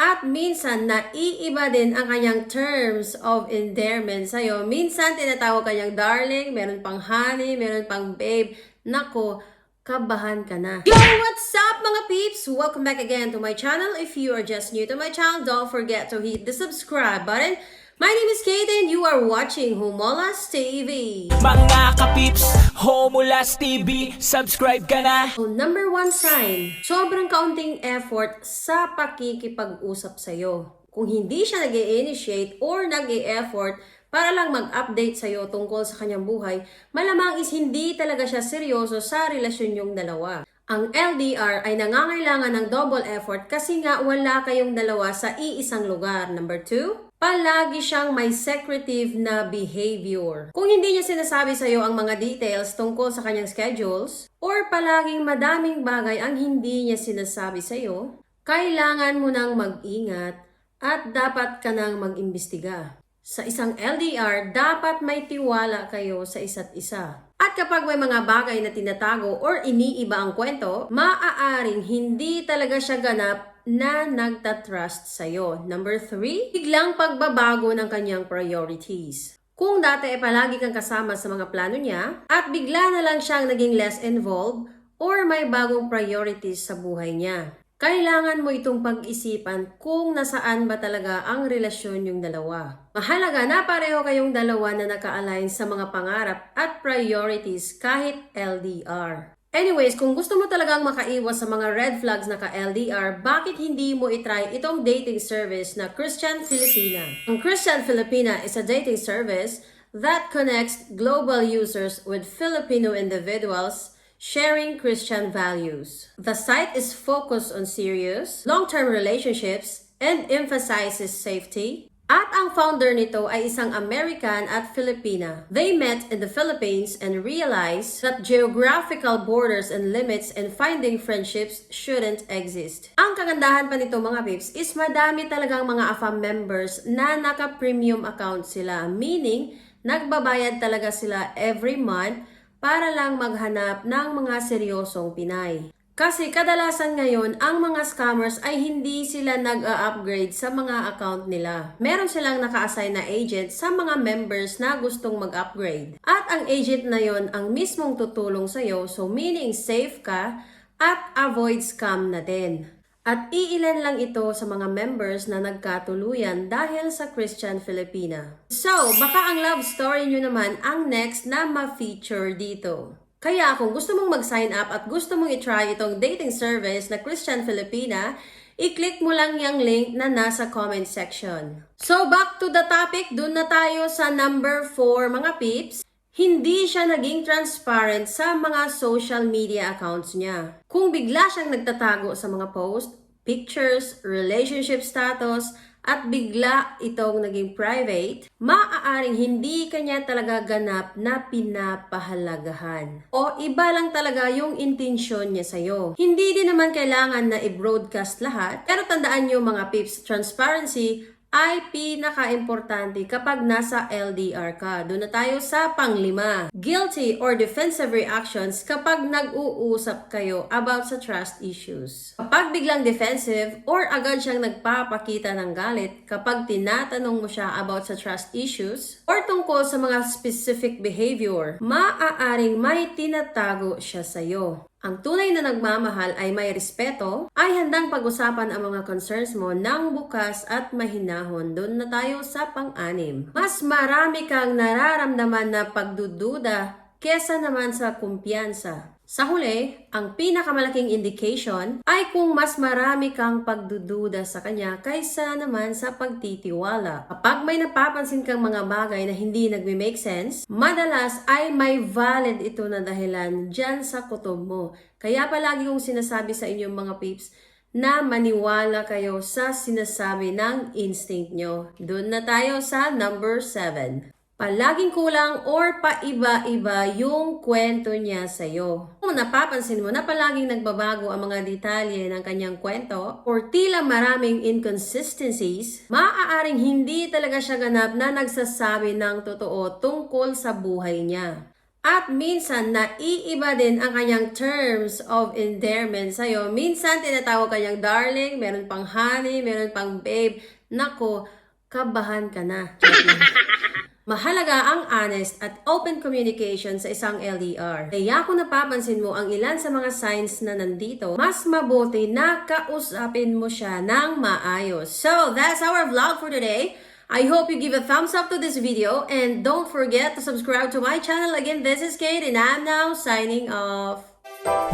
At minsan, naiiba din ang kanyang terms of endearment sa'yo. Minsan, tinatawag kanyang darling, meron pang honey, meron pang babe. Nako, kabahan ka na. Yo, what's up mga peeps? Welcome back again to my channel. If you are just new to my channel, don't forget to hit the subscribe button. My name is Kate and you are watching Humolas TV. Mga kapips, Homulas TV, subscribe ka na! So, number one sign, sobrang kaunting effort sa pakikipag-usap sa'yo. Kung hindi siya nag initiate or nag effort para lang mag-update sa'yo tungkol sa kanyang buhay, malamang is hindi talaga siya seryoso sa relasyon yung dalawa. Ang LDR ay nangangailangan ng double effort kasi nga wala kayong dalawa sa iisang lugar. Number two, palagi siyang may secretive na behavior. Kung hindi niya sinasabi sa iyo ang mga details tungkol sa kanyang schedules, or palaging madaming bagay ang hindi niya sinasabi sa iyo, kailangan mo nang mag-ingat at dapat ka nang mag-imbestiga. Sa isang LDR, dapat may tiwala kayo sa isa't isa. At kapag may mga bagay na tinatago or iniiba ang kwento, maaaring hindi talaga siya ganap na nagtatrust sa'yo. Number three, biglang pagbabago ng kanyang priorities. Kung dati ay palagi kang kasama sa mga plano niya, at bigla na lang siyang naging less involved or may bagong priorities sa buhay niya. Kailangan mo itong pag-isipan kung nasaan ba talaga ang relasyon yung dalawa. Mahalaga na pareho kayong dalawa na naka-align sa mga pangarap at priorities kahit LDR. Anyways, kung gusto mo talagang makaiwas sa mga red flags na ka-LDR, bakit hindi mo itry itong dating service na Christian Filipina? Ang Christian Filipina is a dating service that connects global users with Filipino individuals sharing Christian values. The site is focused on serious, long-term relationships and emphasizes safety. At ang founder nito ay isang American at Filipina. They met in the Philippines and realized that geographical borders and limits in finding friendships shouldn't exist. Ang kagandahan pa nito mga pips is madami talagang mga AFAM members na naka-premium account sila. Meaning, nagbabayad talaga sila every month para lang maghanap ng mga seryosong Pinay. Kasi kadalasan ngayon, ang mga scammers ay hindi sila nag-upgrade sa mga account nila. Meron silang naka-assign na agent sa mga members na gustong mag-upgrade. At ang agent na yon ang mismong tutulong sa'yo, so meaning safe ka at avoid scam na din. At iilan lang ito sa mga members na nagkatuluyan dahil sa Christian Filipina. So, baka ang love story nyo naman ang next na ma-feature dito. Kaya kung gusto mong mag-sign up at gusto mong i-try itong dating service na Christian Filipina, i-click mo lang yung link na nasa comment section. So back to the topic, dun na tayo sa number 4 mga peeps. Hindi siya naging transparent sa mga social media accounts niya. Kung bigla siyang nagtatago sa mga post, pictures, relationship status, at bigla itong naging private, maaaring hindi kanya talaga ganap na pinapahalagahan. O iba lang talaga yung intensyon niya sa'yo. Hindi din naman kailangan na i-broadcast lahat, pero tandaan nyo mga pips, transparency ay pinaka-importante kapag nasa LDR ka. Doon na tayo sa panglima. Guilty or defensive reactions kapag nag-uusap kayo about sa trust issues. Kapag biglang defensive or agad siyang nagpapakita ng galit kapag tinatanong mo siya about sa trust issues or tungkol sa mga specific behavior, maaaring may tinatago siya sa'yo. Ang tunay na nagmamahal ay may respeto, ay handang pag-usapan ang mga concerns mo ng bukas at mahinahon. Doon na tayo sa pang-anim. Mas marami kang nararamdaman na pagdududa kesa naman sa kumpiyansa. Sa huli, ang pinakamalaking indication ay kung mas marami kang pagdududa sa kanya kaysa naman sa pagtitiwala. Kapag may napapansin kang mga bagay na hindi nagme-make sense, madalas ay may valid ito na dahilan dyan sa kutob mo. Kaya palagi kong sinasabi sa inyong mga peeps, na maniwala kayo sa sinasabi ng instinct nyo. Doon na tayo sa number 7 palaging kulang or paiba-iba yung kwento niya sa'yo. Kung napapansin mo na palaging nagbabago ang mga detalye ng kanyang kwento or tila maraming inconsistencies, maaaring hindi talaga siya ganap na nagsasabi ng totoo tungkol sa buhay niya. At minsan, naiiba din ang kanyang terms of endearment sa'yo. Minsan, tinatawag kanyang darling, meron pang honey, meron pang babe. Nako, kabahan ka na. Mahalaga ang honest at open communication sa isang LDR. Kaya kung napapansin mo ang ilan sa mga signs na nandito, mas mabuti na kausapin mo siya ng maayos. So, that's our vlog for today. I hope you give a thumbs up to this video and don't forget to subscribe to my channel. Again, this is Kate and I'm now signing off.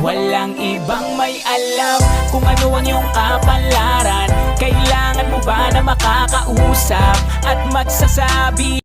Walang ibang may alam kung ano ang iyong kapalaran Kailangan mo ba na makakausap at magsasabi